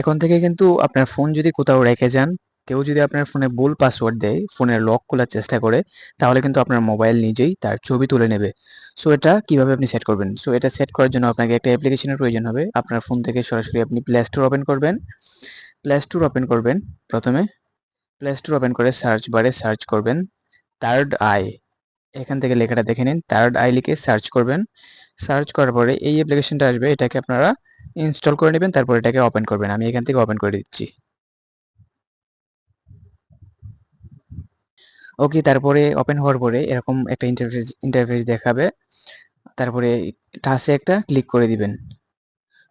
এখন থেকে কিন্তু আপনার ফোন যদি কোথাও রেখে যান, কেউ যদি আপনার ফোনে ভুল পাসওয়ার্ড দেয় ফোনের লক খোলার চেষ্টা করে, তাহলে কিন্তু আপনার মোবাইল নিজেই তার ছবি তুলে নেবে। সো এটা কীভাবে আপনি সেট করবেন? সো এটা সেট করার জন্য আপনাকে একটা অ্যাপ্লিকেশনের প্রয়োজন হবে। আপনার ফোন থেকে সরাসরি আপনি প্লে স্টোর ওপেন করবেন। প্লে স্টোর ওপেন করবেন প্রথমে। প্লে স্টোর ওপেন করে সার্চ বারে সার্চ করবেন। থার্ড আই এখান থেকে লেখাটা দেখে নিন। থার্ড আই লিখে সার্চ করবেন। সার্চ করার পরে এই অ্যাপ্লিকেশনটা আসবে। এটাকে আপনারা ইনস্টল করে নেবেন, তারপর এটাকে ওপেন করবেন। আমি এখান থেকে ওপেন করে দিচ্ছি। ওকে তারপরে ওপেন হওয়ার পরে এরকম একটা ইন্টারফেস ইন্টারফেস দেখাবে। তারপরে টাচে একটা ক্লিক করে দিবেন।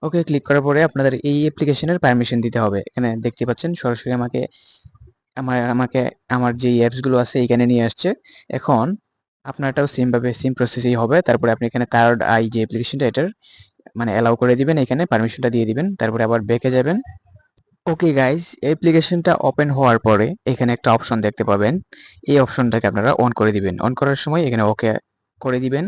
ওকে ক্লিক করার পরে আপনাদের এই অ্যাপ্লিকেশনের পারমিশন দিতে হবে। এখানে দেখতে পাচ্ছেন, সরাসরি আমাকে, আমার আমাকে, আমার যে অ্যাপসগুলো আছে, এখানে নিয়ে আসছে। এখন আপনারটাও সেমভাবে সেম প্রসেসেই হবে। তারপরে আপনি এখানে থার্ড আই যে অ্যাপ্লিকেশনটা এটার মানে অ্যালাউ করে দিবেন, এখানে পারমিশনটা দিয়ে দিবেন, তারপরে আবার ব্যাকে যাবেন। ওকে গাইজ অ্যাপ্লিকেশনটা ওপেন হওয়ার পরে এখানে একটা অপশন দেখতে পাবেন। এই অপশনটাকে আপনারা অন করে দিবেন। অন করার সময় এখানে ওকে করে দিবেন।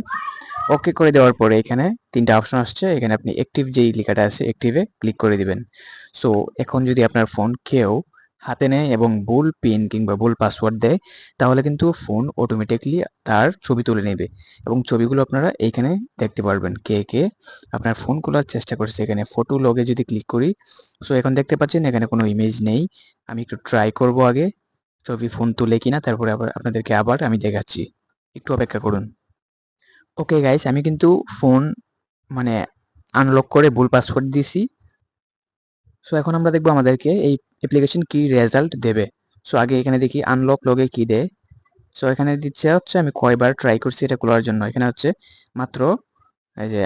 ওকে করে দেওয়ার পরে এখানে তিনটা অপশন আসছে। এখানে আপনি অ্যাক্টিভ যেই লেখাটা আছে অ্যাক্টিভে ক্লিক করে দিবেন। সো এখন যদি আপনার ফোন কেউ হাতে নেয় এবং ভুল পিন কিংবা ভুল পাসওয়ার্ড দেয়, তাহলে কিন্তু ফোন অটোমেটিকলি তার ছবি তুলে নেবে। এবং ছবিগুলো আপনারা এইখানে দেখতে পারবেন কে কে আপনার ফোন খোলার চেষ্টা করছে। এখানে ফটো লগে যদি ক্লিক করি সো এখন দেখতে পাচ্ছেন এখানে কোনো ইমেজ নেই। আমি একটু ট্রাই করব আগে, ছবি ফোন তুলে কিনা, তারপরে আবার আপনাদেরকে আবার আমি দেখাচ্ছি। একটু অপেক্ষা করুন। ওকে গাইস আমি কিন্তু ফোন মানে আনলক করে ভুল পাসওয়ার্ড দিছি সো এখন আমরা দেখব আমাদেরকে এই অ্যাপ্লিকেশন কি রেজাল্ট দেবে। সো আগে এখানে দেখি আনলক লগে কি দেয়। সো এখানে দিচ্ছে হচ্ছে আমি কয়বার ট্রাই করছি এটা খোলার জন্য। এখানে হচ্ছে মাত্র এই যে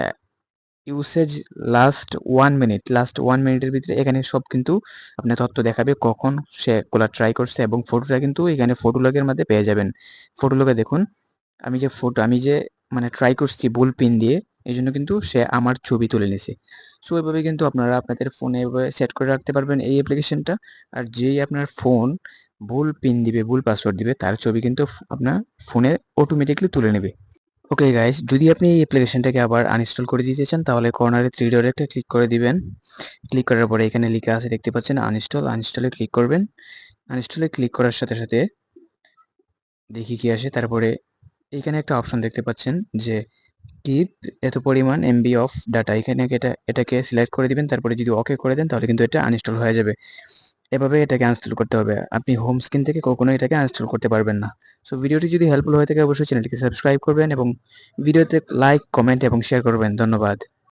usage last one minute last one মিনিটের ভিতরে এখানে সব কিন্তু আপনার তথ্য দেখাবে কখন সে খোলা ট্রাই করছে এবং ফটোটা কিন্তু এখানে ফটো লগের মধ্যে পেয়ে যাবেন। ফটো লগে দেখুন, আমি যে ফটো আমি যে মানে ট্রাই করছি বুল পিন দিয়ে এই জন্য কিন্তু সে আমার ছবি তুলে নিছে সো এভাবে কিন্তু আপনারা আপনাদের ফোনে এভাবে সেট করে রাখতে পারবেন এই অ্যাপ্লিকেশনটা আর যেই আপনার ফোন ভুল পিন দিবে, ভুল পাসওয়ার্ড দিবে, তার ছবি কিন্তু আপনার ফোনে অটোমেটিকলি তুলে নেবে। ওকে গাইস যদি আপনি এই অ্যাপ্লিকেশনটাকে আবার আনইনস্টল করে দিতে চান, তাহলে কর্নারে থ্রি ডট একটা ক্লিক করে দিবেন। ক্লিক করার পরে এখানে লেখা আছে, দেখতে পাচ্ছেন আনইনস্টল আনইনস্টলে ক্লিক করবেন। আনইনস্টলে ক্লিক করার সাথে সাথে দেখি কি আসে, তারপরে এখানে একটা অপশন দেখতে পাচ্ছেন যে কিপ এত পরিমাণ এমবি অফ ডাটা এখানে এটা, এটাকে সিলেক্ট করে দিবেন, তারপরে যদি ওকে করে দেন, তাহলে কিন্তু এটা আনইনস্টল হয়ে যাবে। এভাবে এটাকে আনস্টল করতে হবে। আপনি হোম স্ক্রিন থেকে কখনো এটাকে আনস্টল করতে পারবেন না। সো ভিডিওটি যদি হেল্পফুল হয়ে থাকে, অবশ্যই চ্যানেলটিকে সাবস্ক্রাইব করবেন এবং ভিডিওতে লাইক কমেন্ট এবং শেয়ার করবেন। ধন্যবাদ।